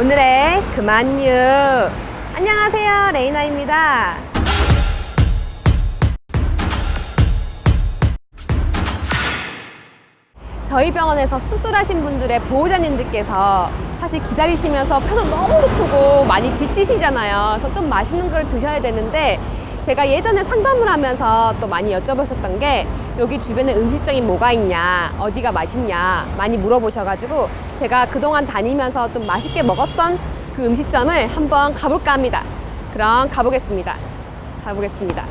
오늘의 그만유. 안녕하세요. 레이나입니다. 저희 병원에서 수술하신 분들의 보호자님들께서 사실 기다리시면서 폐도 너무 고프고 많이 지치시잖아요. 그래서 좀 맛있는 걸 드셔야 되는데 제가 예전에 상담을 하면서 또 많이 여쭤보셨던 게 여기 주변에 음식점이 뭐가 있냐, 어디가 맛있냐 많이 물어보셔가지고 제가 그동안 다니면서 좀 맛있게 먹었던 그 음식점을 한번 가볼까 합니다. 그럼 가보겠습니다. 가보겠습니다.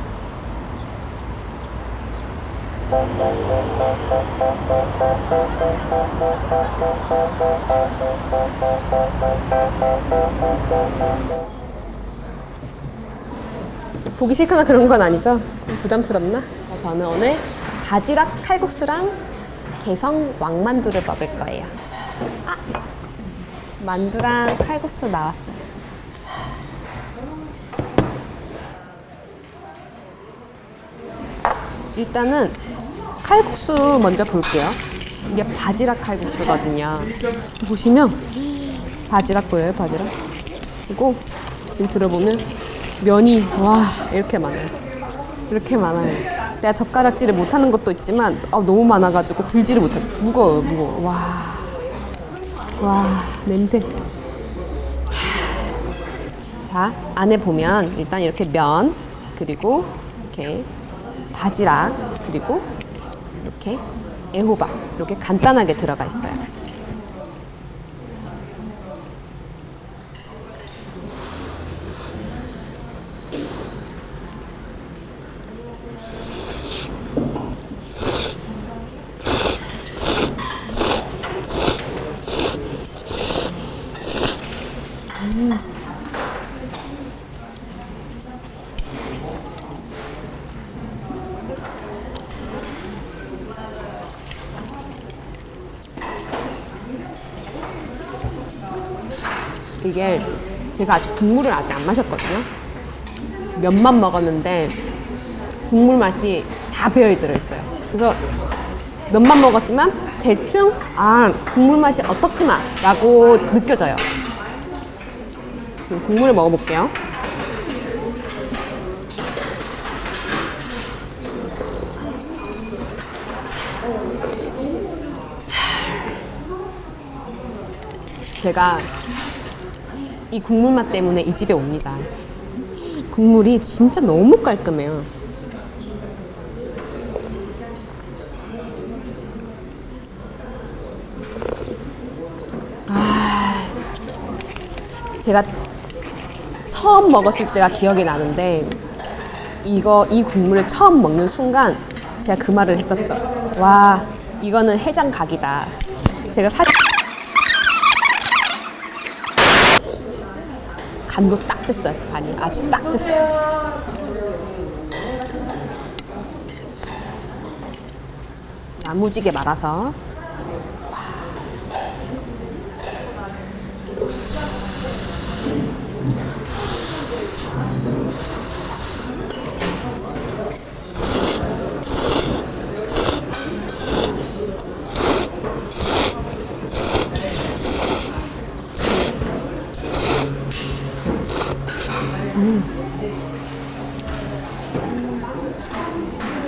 보기 싫거나 그런 건 아니죠? 부담스럽나? 저는 오늘 바지락 칼국수랑 개성 왕만두를 먹을 거예요. 아, 만두랑 칼국수 나왔어요. 일단은 칼국수 먼저 볼게요. 이게 바지락 칼국수거든요. 보시면 바지락 보여요, 바지락? 그리고 지금 들어보면 면이 와 이렇게 많아요. 이렇게 많아요. 내가 젓가락질을 못하는 것도 있지만 아, 너무 많아가지고 들지를 못하겠어. 무거워요, 무거워. 와, 와 냄새. 자 안에 보면 일단 이렇게 면 그리고 이렇게 바지락 그리고 이렇게 애호박 이렇게 간단하게 들어가 있어요. 이게 제가 아직 국물을 아직 안 마셨거든요. 면만 먹었는데 국물 맛이 다 배어 들어있어요. 그래서 면만 먹었지만 대충 아 국물 맛이 어떻구나 라고 느껴져요. 국물을 먹어볼게요. 제가 이 국물 맛 때문에 이 집에 옵니다. 국물이 진짜 너무 깔끔해요. 아, 제가 처음 먹었을 때가 기억이 나는데 이거 이 국물을 처음 먹는 순간 제가 그 말을 했었죠. 와, 이거는 해장 각이다. 제가 사 간도 딱 됐어요. 간이 아주 딱 됐어요. 야무지게 말아서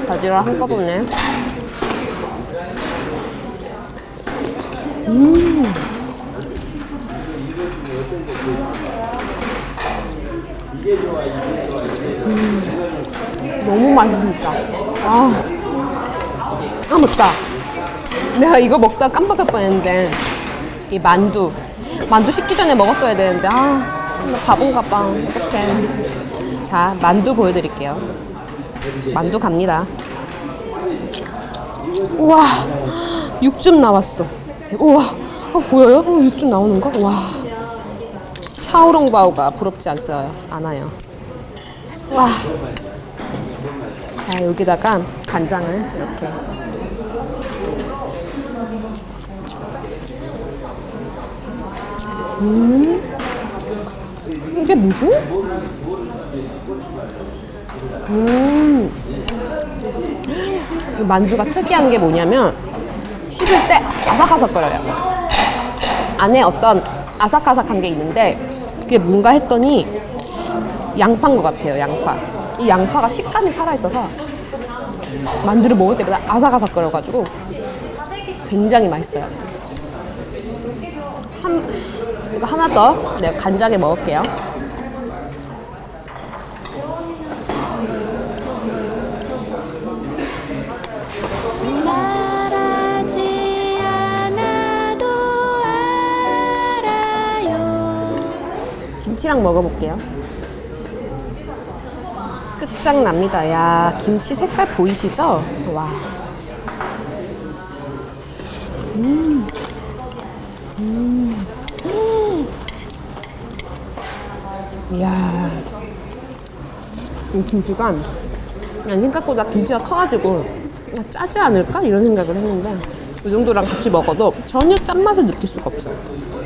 바지락 한꺼번에 음. 너무 맛있다. 아, 아 맞다. 내가 이거 먹다 깜빡할 뻔 했는데 이 만두 만두 식기 전에 먹었어야 되는데 아, 나 바본가 봐. 어떡해. 자, 만두 보여드릴게요. 만두 갑니다. 우와, 육즙 나왔어. 우와, 어, 보여요? 어, 육즙 나오는 거? 와, 샤오롱바오가 부럽지 않어요. 않아요. 와. 자, 여기다가 간장을 이렇게. 음, 이게 뭐지? 음. 이 만두가 특이한 게 뭐냐면 씹을 때 아삭아삭거려요. 안에 어떤 아삭아삭한 게 있는데 그게 뭔가 했더니 양파인 것 같아요. 양파. 이 양파가 식감이 살아있어서 만두를 먹을 때마다 아삭아삭거려가지고 굉장히 맛있어요. 한, 이거 하나 더 내가 간장에 먹을게요. 김치랑 먹어볼게요. 끝장납니다. 야, 김치 색깔 보이시죠? 와. 음. 음. 이야. 이 김치가 그냥 생각보다 김치가 커가지고 짜지 않을까? 이런 생각을 했는데 이 정도랑 같이 먹어도 전혀 짠맛을 느낄 수가 없어요.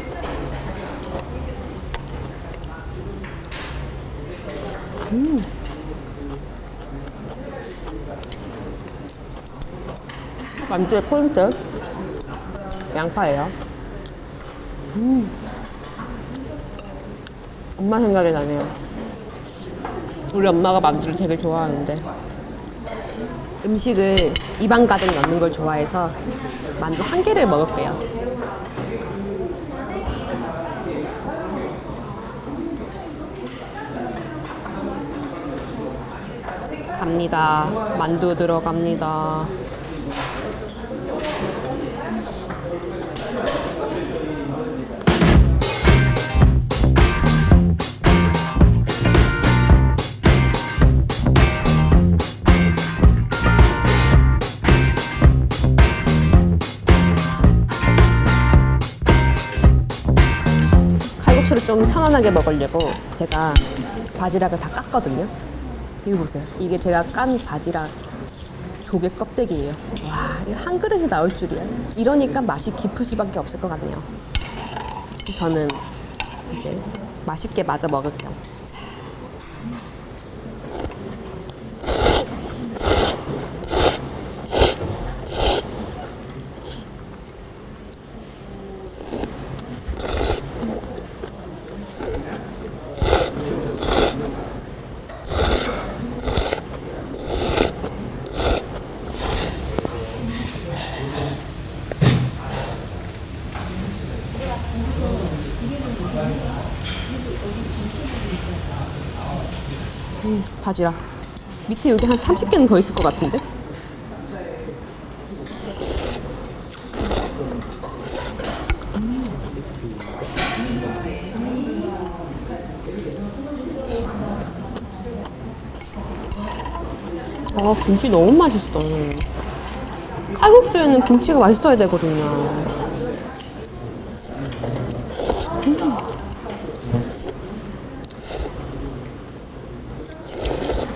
만두의 포인트 양파예요. 음. 엄마 생각이 나네요. 우리 엄마가 만두를 되게 좋아하는데 음식을 입안 가득 넣는 걸 좋아해서 만두 한 개를 먹을게요. 갑니다. 만두 들어갑니다. 칼국수를 좀 편안하게 먹으려고 제가 바지락을 다 깠거든요. 이거 보세요. 이게 제가 깐 바지락 조개 껍데기예요. 와, 이거 한 그릇이 나올 줄이야. 이러니까 맛이 깊을 수밖에 없을 것 같네요. 저는 이제 맛있게 마저 먹을게요. 바지락. 밑에 여기 한 30개는 더 있을 것 같은데? 아, 김치 너무 맛있어. 칼국수에는 김치가 맛있어야 되거든요.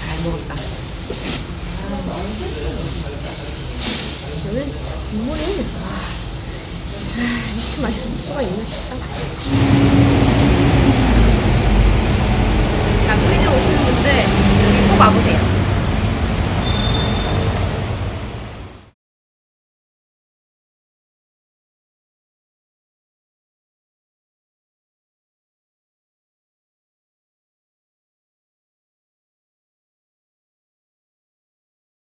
잘 먹었다. 저는 진짜 국물이 아, 이렇게 맛있을 수가 있나 싶다. 나